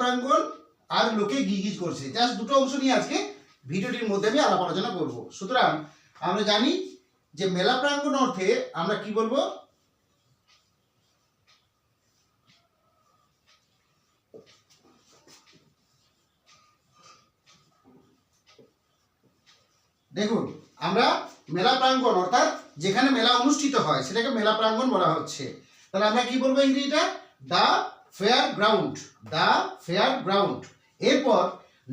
প্রাঙ্গণ আর লোকে গিজগিজ করছে। জাস্ট দুটো অংশ নিয়ে আজকে ভিডিওটির মধ্যে আমি আলাপ আলোচনা করব। সুতরাং আমরা জানি যে মেলা প্রাঙ্গণ অর্থে আমরা কি বলব? দেখুন, আমরা মেলা প্রাঙ্গণ অর্থাৎ যেখানে মেলা অনুষ্ঠিত হয়, সেটাকে মেলা প্রাঙ্গণ বলা হচ্ছে। তাহলে আমরা কি বলব ইংরেজিটা? The fair ground the fair ground এরপর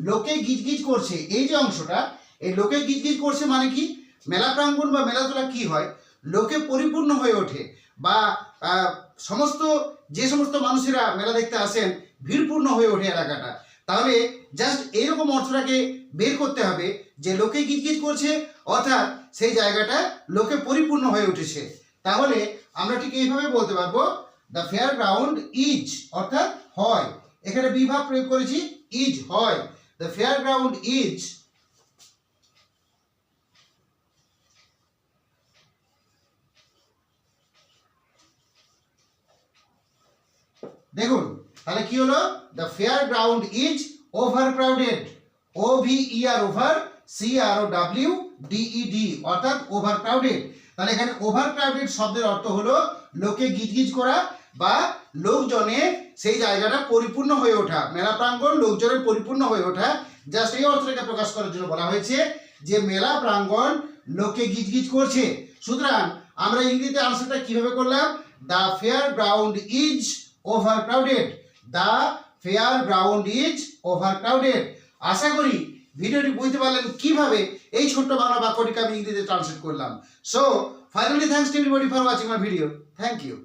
লোকে গিজগিজ করছে, এই যে অংশটা, এই লোকে গিজগিজ করছে মানে কি? মেলা প্রাঙ্গণ বা মেলাতলা কি হয়? লোকে পরিপূর্ণ হয়ে ওঠে বা সমস্ত, যে সমস্ত মানুষেরা মেলা দেখতে আসেন, ভিড়পূর্ণ হয়ে ওঠে এলাকাটা। তাহলে জাস্ট এইরকম অর্থটাকে বের করতে হবে যে লোকে গিজগিজ করছে, অর্থাৎ সেই জায়গাটা লোকে পরিপূর্ণ হয়ে উঠেছে। তাহলে আমরা ঠিক এইভাবে বলতে পারব দ্য ফেয়ার গ্রাউন্ড ইজ অর্থাৎ হয়। এখানে বিভাগ প্রয়োগ করেছি ইজ হয়। দ্য ফেয়ার গ্রাউন্ড ইজ দেখুন, তাহলে কি হলো? The fair ground is over crowded O V E R over C R O W D E D অর্থাৎ ওভার ক্রাউডেড তাহলে এখানে ওভার ক্রাউডেড শব্দের অর্থ হলো লোকে গিজগিজ করা বা লোকজনে সেই জায়গাটা পরিপূর্ণ হয়ে ওঠা, মেলা প্রাঙ্গণ লোকজনের পরিপূর্ণ হয়ে ওঠা জাস্ট এই অর্থটাকে প্রকাশ করার জন্য বলা হয়েছে যে মেলা প্রাঙ্গণ লোকে গিজগিজ করছে। সুতরাং আমরা ইংরেজিতে আনসারটা কীভাবে করলাম? The fair ground is over crowded the fair ground is over crowded আশা করি ভিডিওটি বুঝতে পারলেন কীভাবে এই ছোট্ট বাংলা বাক্যটিকে আমি ইংরেজিতে ট্রান্সলেট করলাম। So finally thanks to everybody for watching my video thank you